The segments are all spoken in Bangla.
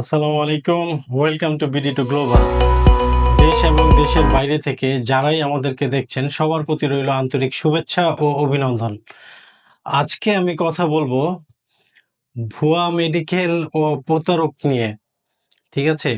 আসসালামু আলাইকুম welcome to BD to global দেশ এবং দেশের বাইরে থেকে যারাই আমাদেরকে দেখছেন, সবার প্রতি রইল আন্তরিক শুভেচ্ছা ও অভিনন্দন। আজকে আমি কথা বলব ভুয়া মেডিকেল ও প্রতারক নিয়ে, ঠিক আছে?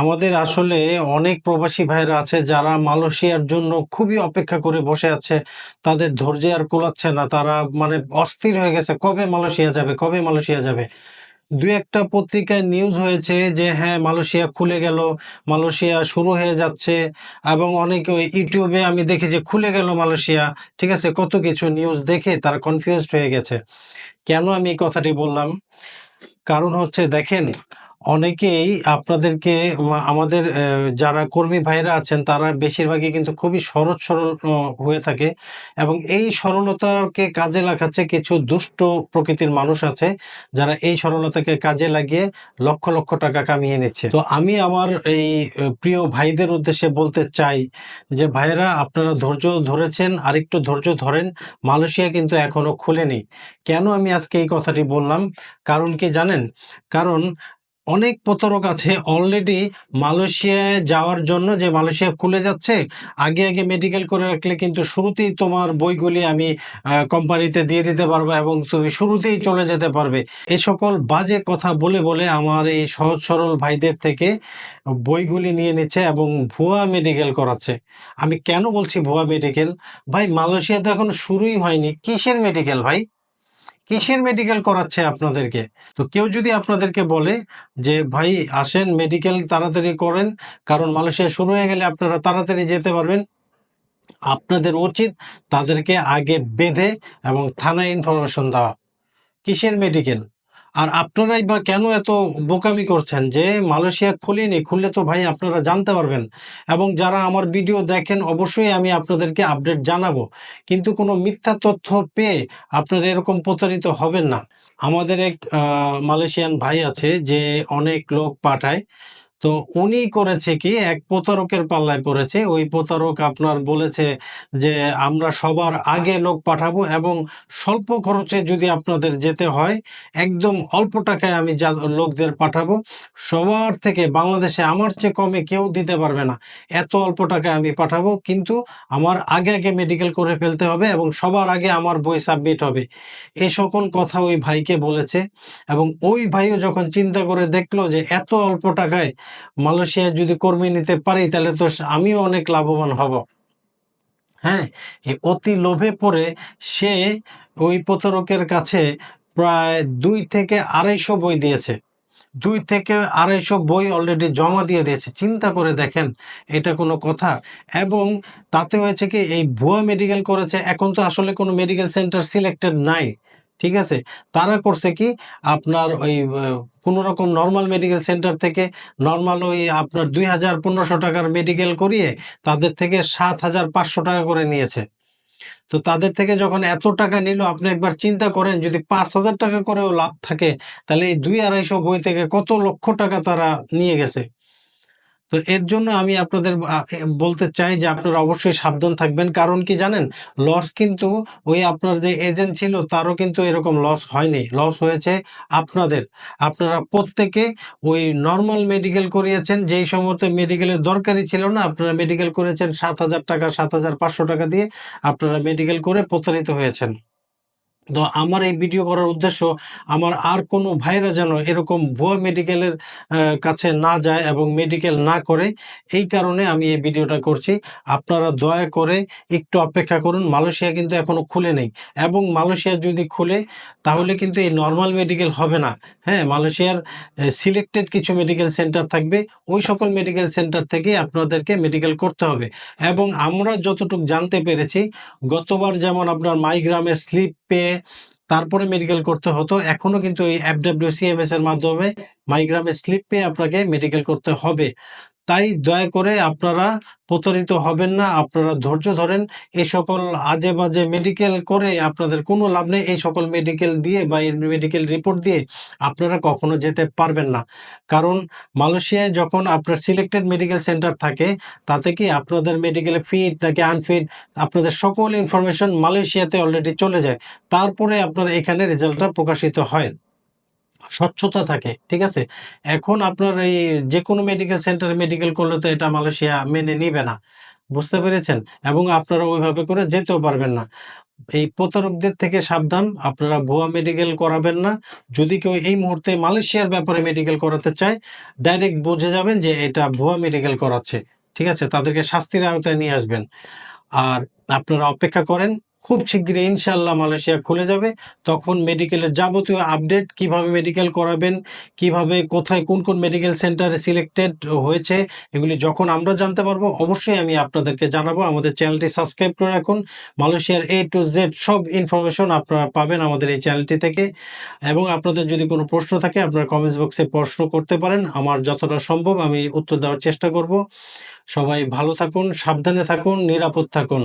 আমাদের আসলে অনেক প্রবাসী ভাইরা আছে যারা মালয়েশিয়ার জন্য খুবই অপেক্ষা করে বসে আছে, তাদের ধৈর্য আর কুলাচ্ছে না, তারা মানে অস্থির হয়ে গেছে, কবে মালয়েশিয়া যাবে, কবে মালয়েশিয়া যাবে? দুই একটা পত্রিকায় নিউজ হয়েছে যে হ্যাঁ মালয়েশিয়া খুলে গেল, মালয়েশিয়া শুরু হয়ে যাচ্ছে এবং অনেকে ইউটিউবে আমি দেখি যে, খুলে গেল মালয়েশিয়া, ঠিক আছে? কত কিছু নিউজ দেখে তারা কনফিউজড হয়ে গেছে। কেন আমি এই কথাটি বললাম? কারণ হচ্ছে, দেখেন অনেকেই আপনাদেরকে আমাদের যারা কর্মী ভাইরা আছেন, তারা বেশিরভাগই কিন্তু খুবই সহজ সরল হয়ে থাকে এবং এই সরলতাকে কাজে লাগাচ্ছে কিছু দুষ্ট প্রকৃতির মানুষ আছে যারা এই সরলতাকে কাজে লাগিয়ে লক্ষ লক্ষ টাকা কামিয়ে নিচ্ছে। তো আমি আমার এই প্রিয় ভাইদের উদ্দেশ্যে বলতে চাই যে ভাইরা আপনারা ধৈর্য ধরেছেন, আরেকটু ধৈর্য ধরেন। মালয়েশিয়া কিন্তু এখনও খুলেনি। কেন আমি আজকে এই কথাটি বললাম? কারণ কি জানেন? কারণ অনেক প্রতারক আছে অলরেডি মালয়েশিয়ায় যাওয়ার জন্য, যে মালয়েশিয়া খুলে যাচ্ছে, আগে আগে মেডিকেল করে রাখলে কিন্তু শুরুতেই তোমার বইগুলি আমি কোম্পানিতে দিয়ে দিতে পারব এবং তুমি শুরুতেই চলে যেতে পারবে। এই সকল বাজে কথা বলে বলে আমার এই সহজ সরল ভাইদের থেকে বইগুলি নিয়ে নিচ্ছে এবং ভুয়া মেডিকেল করাচ্ছে। আমি কেন বলছি ভুয়া মেডিকেল ভাই, মালয়েশিয়াতে এখন শুরুই হয়নি। কিসের মেডিকেল ভাই? কিসের মেডিকেল করাচ্ছে আপনাদেরকে? তো কেউ যদি আপনাদেরকে বলে যে, ভাই, আসেন মেডিকেল তাড়াতাড়ি করেন, কারণ মালয়েশিয়া শুরু হয়ে গেলে আপনারা তাড়াতাড়ি যেতে পারবেন। আপনাদের উচিত তাদেরকে আগে বেঁধে এবং থানায় ইনফরমেশন দেওয়া। কিসের মেডিকেল আর আপনারাই বা কেন এত বোকামি করছেন যে মালয়েশিয়া খুলিনি? খুললে তো ভাই আপনারা জানতে পারবেন। এবং যারা আমার ভিডিও দেখেন, অবশ্যই আমি আপনাদেরকে আপডেট জানাব। কিন্তু কোনো মিথ্যা তথ্য পেয়ে আপনারা এরকম প্রতারিত হবেন না। আমাদের এক মালয়েশিয়ান ভাই আছে যে অনেক লোক পাঠায়। তো উনি করেছে কি, এক প্রতারকের পাল্লায় পড়েছে। ওই প্রতারক আপনার বলেছে যে, আমরা সবার আগে লোক পাঠাবো এবং স্বল্প খরচে যদি আপনাদের যেতে হয়, একদম অল্প টাকায় আমি যা, লোকদের পাঠাবো। সবার থেকে বাংলাদেশে আমার চেয়ে কমে কেউ দিতে পারবে না। এত অল্প টাকায় আমি পাঠাবো, কিন্তু আমার আগে আগে মেডিকেল করে ফেলতে হবে এবং সবার আগে আমার বই সাবমিট হবে। এই সকল কথা ওই ভাইকে বলেছে এবং ওই ভাইও যখন চিন্তা করে দেখল যে, এত অল্প টাকায় মালয়েশিয়ায় যদি কর্মী নিতে পারি, তাহলে তো আমিও অনেক লাভবান হব। হ্যাঁ অতি লোভে পড়ে সে ওই প্রতারকের কাছে প্রায় দুই থেকে আড়াইশো বই দিয়েছে। দুই থেকে আড়াইশো বই অলরেডি জমা দিয়ে দিয়েছে। চিন্তা করে দেখেন, এটা কোনো কথা? এবং তাতে হয়েছে কি, এই ভুয়া মেডিকেল করেছে। এখন তো আসলে কোনো মেডিকেল সেন্টার সিলেক্টেড নাই। ঠিক আছে? তারা করছে কি? আপনার ওই কোনো রকম নর্মাল মেডিকেল সেন্টার থেকে নর্মাল ওই আপনার দুই হাজার পনেরোশো টাকার মেডিকেল করিয়ে তাদের থেকে সাত হাজার পাঁচশো টাকা করে নিয়েছে। তো তাদের থেকে যখন এত টাকা নিল, আপনি একবার চিন্তা করেন, যদি পাঁচ হাজার টাকা করেও লাভ থাকে, তাহলে এই দুই আড়াইশো বই থেকে কত লক্ষ টাকা তারা নিয়ে গেছে? তো এর জন্য আমি আপনাদের বলতে চাই যে আপনারা অবশ্যই সাবধান থাকবেন। কারণ কি জানেন? লস কিন্তু ওই আপনার যে এজেন্ট ছিল, তারও কিন্তু এরকম লস হয়নি। লস হয়েছে আপনাদের। আপনারা প্রত্যেকে ওই নর্মাল মেডিকেল করিয়েছেন। যেই সমস্ত মেডিকেলের দরকারই ছিল না, আপনারা মেডিকেল করেছেন সাত হাজার টাকা, সাত হাজার পাঁচশো টাকা দিয়ে আপনারা মেডিকেল করে প্রতারিত হয়েছেন। তো আমার এই ভিডিও করার উদ্দেশ্য, আমার আর কোনো ভাইরা যেন এরকম ভুয়া মেডিকেলের কাছে না যায় এবং মেডিকেল না করে, এই কারণে আমি এই ভিডিওটা করছি। আপনারা দয়া করে একটু অপেক্ষা করুন, মালয়েশিয়া কিন্তু এখনও খুলে নেই। এবং মালয়েশিয়া যদি খুলে, তাহলে কিন্তু এই নর্মাল মেডিকেল হবে না। হ্যাঁ মালয়েশিয়ার সিলেক্টেড কিছু মেডিকেল সেন্টার থাকবে, ওই সকল মেডিকেল সেন্টার থেকে আপনাদেরকে মেডিকেল করতে হবে। এবং আমরা যতটুকু জানতে পেরেছি, গতবার যেমন আপনার মাইগ্রামের স্লিপ পেয়ে তারপরে মেডিকেল করতে হতো। এখনও কিন্তু এই এফডব্লিউসিএমএস এর মাধ্যমে মাইগ্রামের স্লিপ পেয়ে আপনাকে মেডিকেল করতে হবে। তাই দয়া করে আপনারা প্রতারিত হবেন না, আপনারা ধৈর্য ধরেন। এই সকল আজে বাজে মেডিকেল করে আপনাদের কোনো লাভ নেই। এই সকল মেডিকেল দিয়ে বা মেডিকেল রিপোর্ট দিয়ে আপনারা কখনো যেতে পারবেন না। কারণ মালয়েশিয়ায় যখন আপনার সিলেক্টেড মেডিকেল সেন্টার থাকে, তাতে কি আপনাদের মেডিকেলে ফিট নাকি আনফিট আপনাদের সকল ইনফরমেশন মালয়েশিয়াতে অলরেডি চলে যায়। তারপরে আপনার এখানে রেজাল্টটা প্রকাশিত হয়। স্বচ্ছতা থাকে, ঠিক আছে? এখন আপনার এই যে কোনো মেডিকেল সেন্টারে মেডিকেল করলে তো এটা মালয়েশিয়া মেনে নিবে না, বুঝতে পেরেছেন? এবং আপনারা ওইভাবে করে যেতেও পারবেন না। এই প্রতারকদের থেকে সাবধান, আপনারা ভুয়া মেডিকেল করাবেন না। যদি কেউ এই মুহূর্তে মালয়েশিয়ার ব্যাপারে মেডিকেল করাতে চায় ডাইরেক্ট বুঝে যাবেন যে এটা ভুয়া মেডিকেল করাচ্ছে, ঠিক আছে? তাদেরকে শাস্তির আওতায় নিয়ে আসবেন। আর আপনারা অপেক্ষা করেন খুব শীঘ্রই ইনশাল্লাহ মালয়েশিয়া খুলে যাবে। তখন মেডিকেলের যাবতীয় আপডেট কীভাবে মেডিকেল করাবেন, কীভাবে, কোথায়, কোন কোন মেডিকেল সেন্টারে সিলেক্টেড হয়েছে, এগুলি যখন আমরা জানতে পারব, অবশ্যই আমি আপনাদেরকে জানাব। আমাদের চ্যানেলটি সাবস্ক্রাইব করে রাখুন। মালয়েশিয়ার এ টু জেড সব ইনফরমেশন আপনারা পাবেন আমাদের এই চ্যানেলটি থেকে। এবং আপনাদের যদি কোনো প্রশ্ন থাকে, আপনারা কমেন্টস বক্সে প্রশ্ন করতে পারেন। আমার যতটা সম্ভব আমি উত্তর দেওয়ার চেষ্টা করব। সবাই ভালো থাকুন, সাবধানে থাকুন, নিরাপদ থাকুন।